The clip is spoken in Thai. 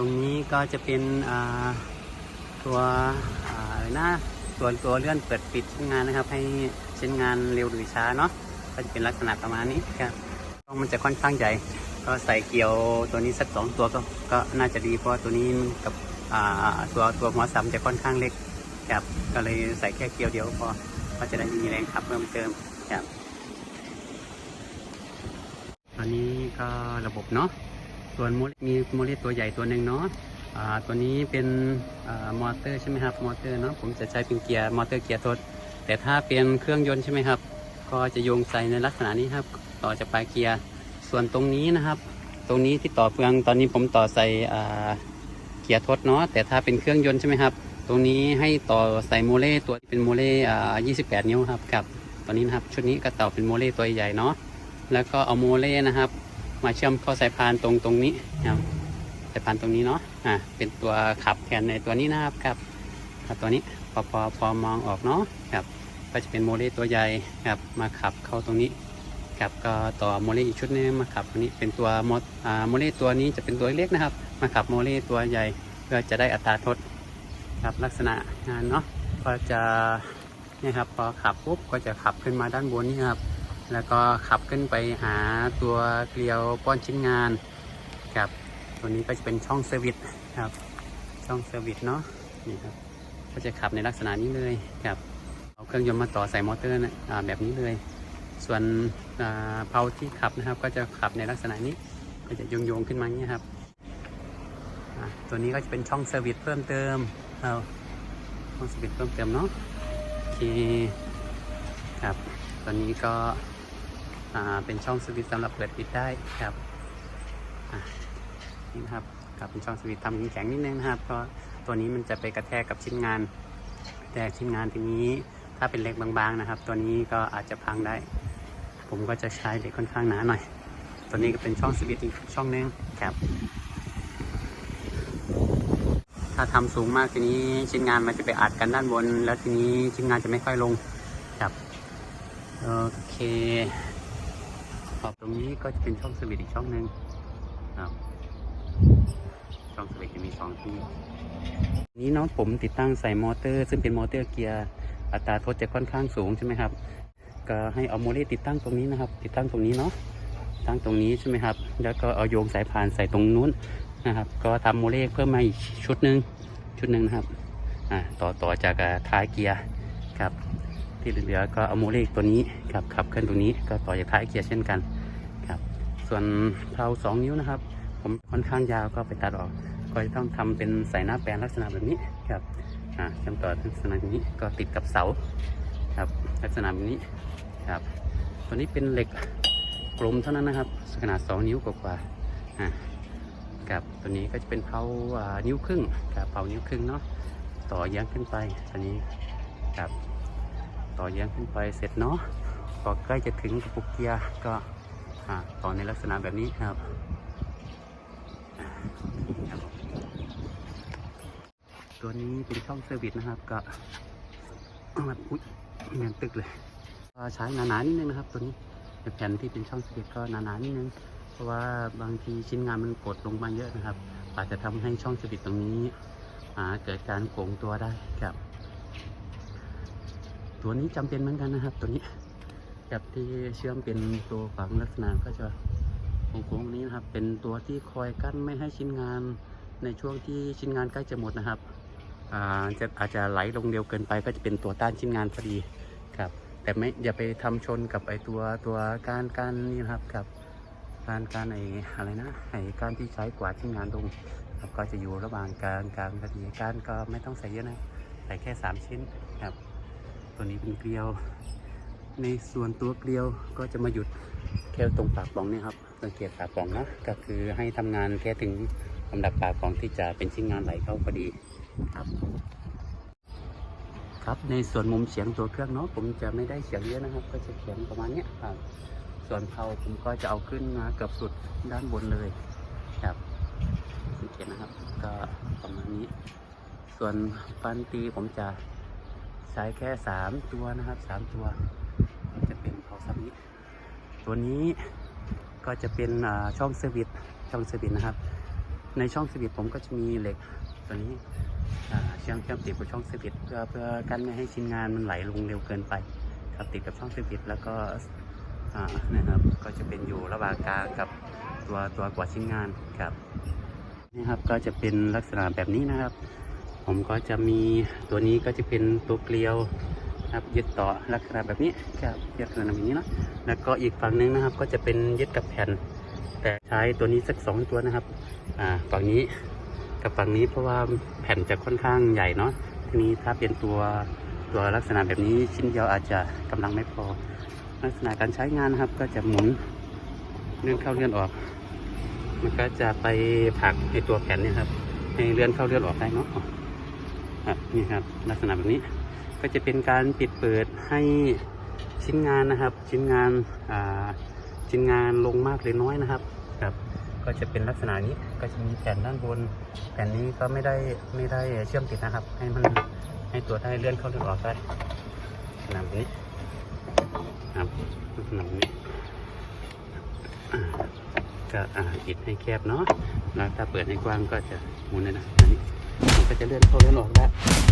ตรงนี้ก็จะเป็นตัวอ่าอะไรนะตัวตัวเลื่อนเปิดปิดชิ้นงานนะครับ ให้ชิ้นงานเร็วหรือช้าเนาะก็จะเป็นลักษณะประมาณนี้ครับช่องมันจะค่อนข้างใหญ่ ก็ใส่เกี่ยวตัวนี้สักสองตัวก็ก็น่าจะดีเพราะตัวนี้กับตัวตัวหัวสัมจะค่อนข้างเล็กครับก็เลยใส่แค่เกี่ยวเดียวพอก็จะได้มีแรงขับเพิ่มเติมครับตอนนี้ก็ระบบเนาะ ส่วนโมเลมีโมเลตัวใหญ่ตัวหนึ่งเนาะอ่าตัวนี้เป็นอ่ามอเตอร์ใช่ไหมครับ มอเตอร์เนาะ ผมจะใช้เป็นเกียร์มอเตอร์เกียร์ทด แต่ถ้าเป็นเครื่องยนต์ใช่ไหมครับ ก็จะโยงใส่ในลักษณะนี้ครับ ต่อจากปลายเกียร์ ส่วนตรงนี้นะครับ ตรงนี้ที่ต่อเฟือง ตอนนี้ผมต่อใส่อ่าเกียร์ทดเนาะ แต่ถ้าเป็นเครื่องยนต์ใช่ไหมครับ ตรงนี้ให้ต่อใส่โมเลตัวเป็นโมเลอ่า28 นิ้วครับ กับตัวนี้นะครับ ชุดนี้ก็ต่อเป็นโมเลตัวใหญ่เนาะ แล้วก็เอาโมเลนะครับ มาเชื่อมเข้าสายพานตรงตรงนี้นะครับสายพานตรงนี้เนาะอ่าเป็นตัวขับแทนในตัวนี้นะครับครับขับตัวนี้พอพอพอมองออกเนาะครับก็จะเป็นโมเลตัวใหญ่ครับมาขับเข้าตรงนี้ครับก็ต่อโมเลอีกชุดหนึงมาขับตรงนี้เป็นตัวมดอ่าโมเลตัวนี้จะเป็นตัวเล็กนะครับ มาขับโมเลตัวใหญ่เพื่อจะได้อัตราทดครับลักษณะงานเนาะก็จะนี่ครับพอขับปุ๊บก็จะขับขึ้นมาด้านบนนี่ครับ แล้วก็ขับขึ้นไปหาตัวเกลียวป้อนชิ้นงานครับตัวนี้ก็จะเป็นช่องเซอร์วิสครับช่องเซอร์วิสเนาะนี่ครับก็จะขับในลักษณะนี้เลยครับเอาเครื่องยนต์มาต่อใส่มอเตอร์นะแบบนี้เลย ส่วนเพลาที่ขับนะครับ ก็จะขับในลักษณะนี้ก็จะโยงโยงๆขึ้นมาอย่างนี้ยครับตัวนี้ก็จะเป็นช่องเซอร์วิสเพิ่มเติมเอาช่องเซอร์วิสเพิ่มเติมเนาะโอเคครับตัวนี้ก็ เป็นช่องสวิตช์สำหรับเปิดปิดได้ครับนี่นะครับกับเป็นช่องสวิตช์ทำแข็งนิดนึงนะครับเพราะตัวนี้มันจะไปกระแทกกับชิ้นงาน แต่ชิ้นงานทีนี้ถ้าเป็นเหล็กบางๆนะครับ ตัวนี้ก็อาจจะพังได้ ผมก็จะใช้เหล็กค่อนข้างหนาหน่อย ตัวนี้ก็เป็นช่องสวิตช์อีกช่องนึงครับถ้าทำสูงมากทีนี้ชิ้นงานมันจะไปอัดกันด้านบน แล้วทีนี้ชิ้นงานจะไม่ค่อยลงครับโอเค ขอบตรงนี้ก็จะเป็นช่องสวิตอีกช่องหนึ่งครับช่องสวิตจะมีสองที่ นี้เนาะผมติดตั้งใส่มอเตอร์ ซึ่งเป็นมอเตอร์เกียร์อัตราทดจะค่อนข้างสูงใช่ไหมครับ ก็ให้เอาโมเลติดตั้งตรงนี้นะครับ ติดตั้งตรงนี้เนาะตั้งตรงนี้ใช่ไหมครับ แล้วก็เอาโยงสายพานใส่ตรงนู้นนะครับ ก็ทำโมเลเพิ่มมาอีกชุดหนึ่งชุดหนึ่งนะครับอ่าต่อต่อจากท้ายเกียร์ครับ ที่เหลือก็เอาโมเลตัวนี้ครับขับเคลื่อนตรงนี้ก็ต่อจากท้ายเกียร์เช่นกันครับส่วนเพลาสองนิ้วนะครับ ผมค่อนข้างยาวก็ไปตัดออก ก็จะต้องทำเป็นใส่หน้าแปลนลักษณะแบบนี้ครับอ่าเชื่อมต่อลักษณะแบบนี้ก็ติดกับเสาครับลักษณะแบบนี้ครับตัวนี้เป็นเหล็กกลมเท่านั้นนะครับขนาด 2 นิ้วกว่าๆอ่าครับตัวนี้ก็จะเป็นเพลาอ่านิ้วครึ่งครับเพลานิ้วครึ่งเนาะต่อยื้งขึ้นไปตัวนี้ครับ ต่อเยื้งขึ้นไปเสร็จเนาะพอใกล้จะถึงกระปุกเกียร์ก็อ่าต่อในลักษณะแบบนี้ครับตัวนี้เป็นช่องเซอร์วิสนะครับก็มันอุ้ยแน่นตึกเลยใช้หนาๆนิดนึงนะครับ ตัวนี้แผ่นที่เป็นช่องเซอร์วิสก็หนาๆนิดนึงเพราะว่าบางทีชิ้นงานมันกดลงมาเยอะนะครับ อาจจะทำให้ช่องเซอร์วิสตรงนี้อ่าเกิดการโกงตัวได้ครับ ตัวนี้จำเป็นเหมือนกันนะครับ ตัวนี้กับที่เชื่อมเป็นตัวฝังลักษณะก็จะโค้งนี้นะครับ เป็นตัวที่คอยกั้นไม่ให้ชิ้นงานในช่วงที่ชิ้นงานใกล้จะหมดนะครับอ่าจะอาจจะไหลลงเร็วเกินไปก็จะเป็นตัวต้านชิ้นงานพอดีครับ แต่ไม่อย่าไปทำชนกับไอตัวตัวการการนี่นะครับกับการการไออะไรนะไอการที่ใช้กวาดชิ้นงานลงครับก็จะอยู่ระหว่างกลางกลางพอดีการก็ไม่ต้องใส่เยอะนะใส่แค่สามชิ้นครับ ตัวนี้เป็นเกลียว ในส่วนตัวเกลียวก็จะมาหยุดแค่ตรงปากปล่องนี่ครับสังเกตปากปล่องนะก็คือให้ทำงานแค่ถึงลำดับปากปล่องที่จะเป็นชิ้นงานไหลเข้าพอดีครับ ครับในส่วนมุมเฉียงตัวเครื่องเนาะผมจะไม่ได้เฉียงเยอะนะครับ ก็จะเฉียงประมาณนี้ครับ ส่วนเพลาผมก็จะเอาขึ้นมาเกือบสุดด้านบนเลยครับสังเกตนะครับ ก็ประมาณนี้ ส่วนฟันตีผมจะ ช้แค่สามตัวนะครับสามตัวจะเป็นเพลาซับนี้ตัวนี้ก็จะเป็นช่องเซอร์วิสช่องเซอร์วิสนะครับ ในช่องสวิตผมก็จะมีเหล็กตัวนี้เชื่อมเชื่อมติดกับช่องสวิตช์เพื่อเพื่อกันไม่ให้ชิ้นงานมันไหลลงเร็วเกินไป ครับติดกับช่องสวิตแล้วก็นะครับก็จะเป็นอยู่ระหว่างกลางกับตัวตัวกว่าชิ้นงานครับนี่ครับก็จะเป็นลักษณะแบบนี้นะครับ ผมก็จะมีตัวนี้ก็จะเป็นตัวเกลียวนะครับยึดต่อลักษณะแบบนี้ครับยึดลักษณะแบบนี้เนาะแล้วก็อีกฝั่งหนึงนะครับ ก็จะเป็นยึดกับแผ่น แต่ใช้ตัวนี้สักสองตัวนะครับอ่าฝั่งนี้กับฝั่งนี้เพราะว่าแผ่นจะค่อนข้างใหญ่เนาะทีนี้ถ้าเป็นตัวตัวลักษณะแบบนี้ชิ้นเดียวอาจจะกำลังไม่พอ ลักษณะการใช้งานนะครับ ก็จะหมุนเลื่อนเข้าเลื่อนออก มันก็จะไปผลักในตัวแผ่นเนี่ยครับ ให้เลื่อนเข้าเลื่อนออกได้เนาะ นี่ครับลักษณะแบบนี้ก็จะเป็นการปิดเปิดให้ชิ้นงานนะครับ ชิ้นงานชิ้นงานลงมากหรือน้อยนะครับครับ ก็จะเป็นลักษณะนี้ก็จะมีแผ่นด้านบน แผ่นนี้ก็ไม่ได้ไม่ได้เชื่อมติดนะครับ ให้มันให้ตัวได้เลื่อนเข้าเลื่อออกได้ลักษณะนี้ครับลักษณะนี้ก็อ่าปิดให้แคบเนาะแล้วถ้าเปิดให้กว้างก็จะหมุนนะอันนี้ ก็จะเลื่อนเข้าเลื่อนออกได้